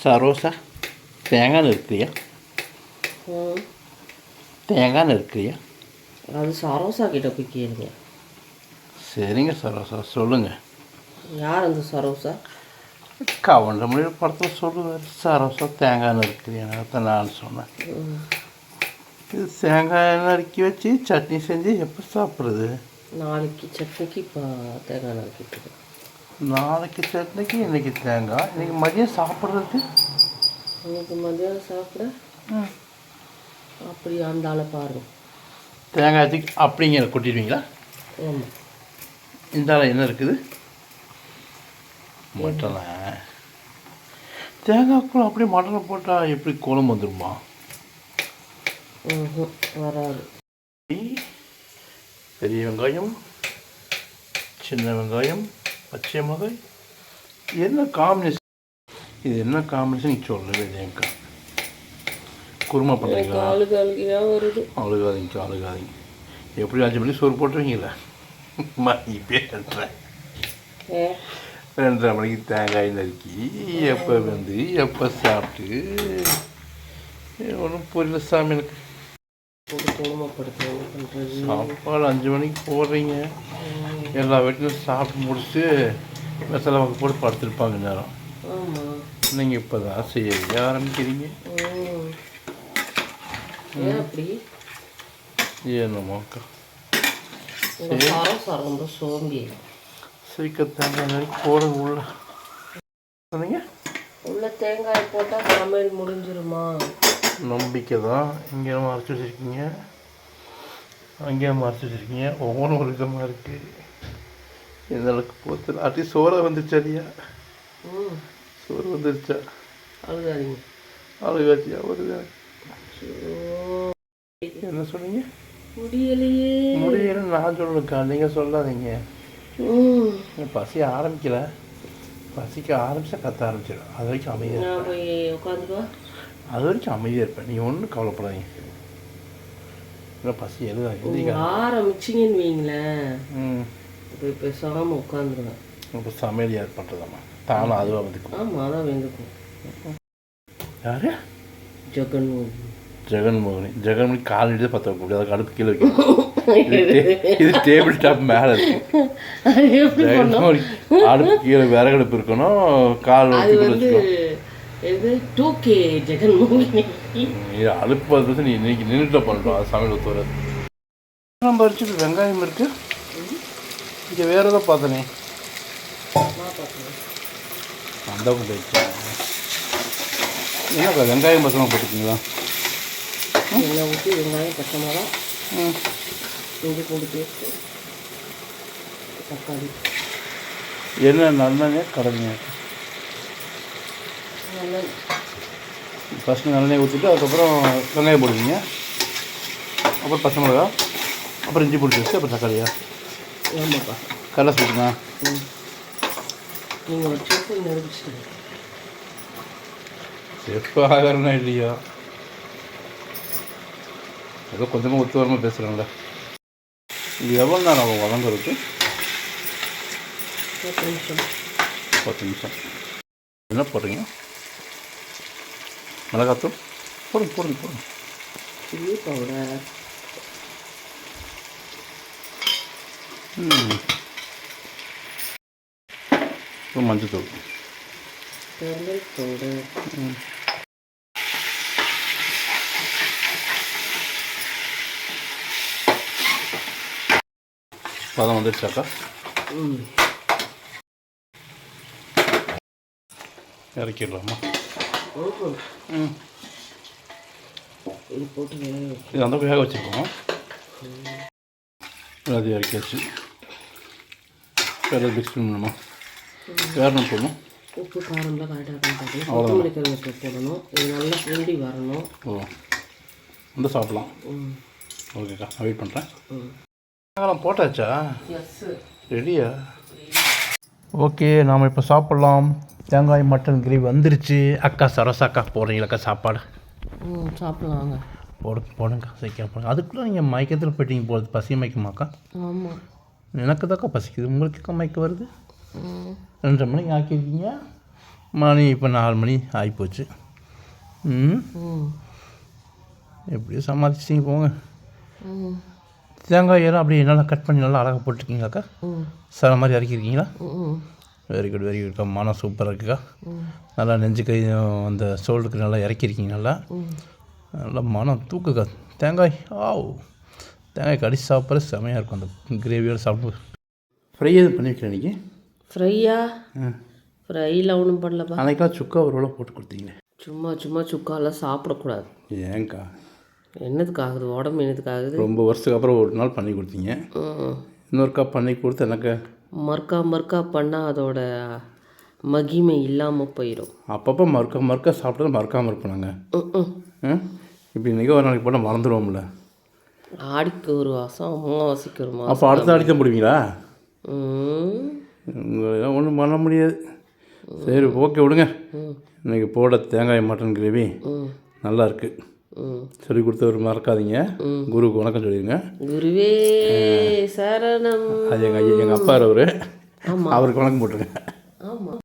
சரோசா தேங்காய் இருக்கிறியா ம். தேங்காய் இருக்கிறியா அது சரோசா கிட்ட போய் கேளுங்க. சரிங்க சரோசா சொல்லுங்கள் யார் அந்த சரோசா? கவுண்டமணி படத்தில் சொல்லுவார் சரோசா தேங்காய் நறுக்கிறியா தான் நான் சொன்னேன். இது தேங்காய் நறுக்கி வச்சு சட்னி செஞ்சு எப்போ சாப்பிட்றது? நாளைக்கு சட்னிக்கு இப்போ தேங்காய் நறுக்கிட்டு நாளைக்கு சட்னிக்கு இன்னைக்கு தேங்காய். இன்னைக்கு மதியம் சாப்பிட்றதுக்கு? இன்னைக்கு மதியானம் சாப்பிட அப்படி அந்த ஆளை பாருங்க. தேங்காய் தூக்கி அப்படிங்கிற கொட்டிடுவீங்களா? ஆமாம் இந்த ஆள் என்ன இருக்குது? மட்டனை? தேங்காய்க்குள்ள அப்படியே மட்டனை போட்டால் எப்படி குழம்பு வந்துருமா? வராது. பெரிய வெங்காயம் சின்ன வெங்காயம் மிளகாய் என்ன காம்பினேஷன் இது என்ன காம்பினேஷன் சொல்லவே இல்லையங்கக்கா குருமா பண்ணுறீங்களா காலுக்கையாக வருது. அழுகாதீங்க அழுகாதீங்க எப்படி அஞ்சு மணிக்கு சோறு போட்டுருவீங்களா? இப்பயே ரெண்டரை. ஏ? ரெண்டரை மணிக்கு தேங்காய் நறுக்கி எப்போ வந்து எப்போ சாப்பிட்டு ஒன்றும் புரியல சாமி எனக்கு. போட்டு பண்ணுறது சாப்பாடு அஞ்சு மணிக்கு போடுறீங்க. எல்லா வீட்லையும் சாப்பிட்டு முடிச்சுட்டு வெத்தலை வாக்கு போட்டு படுத்திருப்பாங்க நேரம். நீங்கள் இப்போ தான் செய்ய ஆரம்பிக்கிறீங்க. என்னமோக்கா. சோம்பி சீக்கிரம் தேங்காய் நறுக்கி போட உள்ள. சொன்னீங்க? உள்ள தேங்காய் போட்டால் சமையல் முடிஞ்சிருமா? நம்பிக்கை தான். இங்கே மறைச்சி வச்சுருக்கீங்க. அங்கேயே மறைச்சி வச்சுருக்கீங்க. ஒவ்வொன்றும் ஒரு விதமாக இருக்குது எந்த அளவுக்கு போத்து அட்டி சோறை வந்துருச்சா இல்லையா? சோறு வந்துருச்சா? அழுகாதீங்க. அழுகாச்சியா வருது என்ன சொன்னீங்க? முடியலையே. முடியல நான் சொல்லணுக்கா நீங்கள் சொல்லாதீங்க. பசி ஆரம்பிக்கல. பசிக்க ஆரம்பிச்சா கத்த ஆரம்பிச்சிடும். அது வரைக்கும் அமைதியாக உட்காந்துக்கோ அது வரைக்கும் அமைதியாக இருப்பேன் நீங்கள் ஒன்றும் கவலைப்படாதீங்க. இல்லை பசி எழுதா நீங்க எழுதிக்கா. ஆரம்பிச்சிங்கன்னு வைங்களேன். ம். இப்போ பேசாமல் உட்காந்துருவேன். இப்போ சமையல் யார் பண்ணுறதாம்மா தானும் அதுவாக வந்துக்கும் ஆமாம் அதான் வேண்டுக்கும் யார்? ஜெகன் ஜெகன்மோகனி. ஜெகன்மோகனி கால் எடுத்து பற்ற அதுக்கு அடுப்பு கீழே வைக்கணும் இது டேபிள் டாப் மேலே இருக்கு. அது எப்படி ஜெகன்மோகனி அடுப்பு கீழே விறகடுப்பு இருக்கணும். கால் வச்சு இது டூ கே ஜெகன் மோகினி இது அடுப்பு வந்து நீ இன்னைக்கு நின்றுட்டு பண்ணுறோம் சமையல் ஒத்து வராது நம்ம வச்சுட்டு வெங்காயம் இருக்கு. இங்கே வேறு ஏதோ பார்த்தனே. அந்த போயிடுச்சு என்னக்கா வெங்காயம் பசங்க போட்டுருக்கீங்களா எண்ணெய் ஊற்றி வெங்காயம் பச்சை மிளகா ம். இஞ்சி பூண்டு பேஸ்ட்டு தக்காளி. என்ன நல்லெண்ணெய் கடலைங்க ஃபஸ்ட்டு நல்லெண்ணெய் ஊற்றிட்டு அதுக்கப்புறம் வெங்காயம் போடுவீங்க. அப்புறம் பச்சை மிளகா அப்புறம் இஞ்சி பூண்டு வச்சு அப்புறம் தக்காளியா? ஆமாப்பா. கடலை சொல்லுங்க நீங்கள் எப்போ ஆகிறனா இல்லையா? ஏதோ கொஞ்சமாக ஒத்து வரமாக பேசுகிறாங்களே இது எவ்வளோ நேரம் ஆகும் வதங்குறதுக்கு? பத்து நிமிஷம். பத்து நிமிஷம். என்ன போடுறீங்க? மிளகாத்தூள். போடுங்க போடுங்க போடுங்க சில்லி பவுடர் அப்புறம் மஞ்சத்தூள். டர்மரிக் பவுடர் ம். பதம் வந்துடுச்சாக்கா இறக்கிடலாமா? இது போட்டு அந்த வேக வச்சுருக்கோம் அது இறக்கியாச்சு. வேறு மிக்ஸ் பண்ணணுமா? வேறு என்ன போடணும்? உப்பு காரம்லாம் கரெக்டாக பார்க்கணும். கொத்தமல்லி கருவேப்பிலை போடணும். இது நல்லா சுண்டி வரணும். ஓ. வந்து சாப்பிட்லாம். ஓகேக்கா நான் வெயிட் பண்ணுறேன் அதெல்லாம் போட்டாச்சா? எஸ் ரெடியா ஓகே நாம் இப்போ சாப்பிட்லாம். தேங்காய் மட்டன் கிரேவி வந்துருச்சு. அக்கா சரசாக்கா போடுறீங்களாக்கா சாப்பாடு? ம் சாப்பிட்லாங்க போடு போடுங்க சீக்கிரம் போடுங்க. அதுக்குள்ளே நீங்கள் மயக்கத்தில் போயிட்டீங்க போகுது பசி மயக்கமாக்கா ஆமாம் எனக்கு தாக்கா பசிக்குது. உங்களுக்கு மயக்கம் வருது? ரெண்டரை மணிக்கு ஆக்கியிருக்கீங்க. மணி இப்போ நாலு மணி ஆகிப்போச்சு ம். எப்படியோ சமாளிச்சிட்டிங்க போங்க. தேங்காய் எல்லாம் அப்படியே நல்லா கட் பண்ணி நல்லா அழகாக போட்டிருக்கீங்களாக்கா சில மாதிரி இறக்கிருக்கீங்களா வெரி குட் வெரி குட்க்கா மனம் சூப்பராக இருக்குக்கா நல்லா நெஞ்சு கை அந்த ஷோல்டருக்கு நல்லா இறக்கிருக்கீங்க நல்லா நல்லா மனம் தூக்குக்கா தேங்காய் ஆவ் தேங்காய் கடிச்சு சாப்பிட்ற செமையாக இருக்கும் அந்த கிரேவியோட சாப்பிட்டு ஃப்ரை எதுவும் பண்ணி வைக்கிறேன் இன்றைக்கி ஃப்ரையா ஃப்ரையில் ஒன்றும் பண்ணலப்பா. அன்றைக்கெலாம் சுக்கா ஒரு ரோல போட்டு கொடுத்தீங்களே சும்மா சும்மா சுக்காலாம் சாப்பிடக்கூடாது. ஏங்க்கா என்னதுக்கு ஆகுது உடம்பு என்னதுக்கு ஆகுது ரொம்ப வருஷத்துக்கு அப்புறம் ஒரு நாள் பண்ணி கொடுத்தீங்க. இன்னொரு கப் பண்ணி கொடுத்து எனக்கு மறுக்கா மறுக்கா பண்ணால் அதோட மகிமை இல்லாமல் போயிடும் அப்பப்போ மறுக்க மறுக்க சாப்பிட்டா மறக்காமல் ம் ஆ? இப்போ இன்றைக்கி ஒரு நாளைக்கு போட்டால் மறந்துடுவோம்ல ஆடிக்கு ஒரு மாதம் அமாவாசைக்கு ஒரு மாதம் அப்போ அடுத்த நாளைக்கு தான் போடுவீங்களா? ஒன்றும் பண்ண முடியாது. சரி ஓகே விடுங்க. இன்னைக்கு போட தேங்காய் மட்டன் கிரேவி. நல்லா இருக்கு. ம் சொல்லி கொடுத்தவர் மறக்காதீங்க. குருவுக்கு வணக்கம் சொல்லிடுங்க. குருவே சரணம். அது எங்கள் ஐயா எங்கள் அப்பா அவர். அவருக்கு வணக்கம் போட்டுருங்க.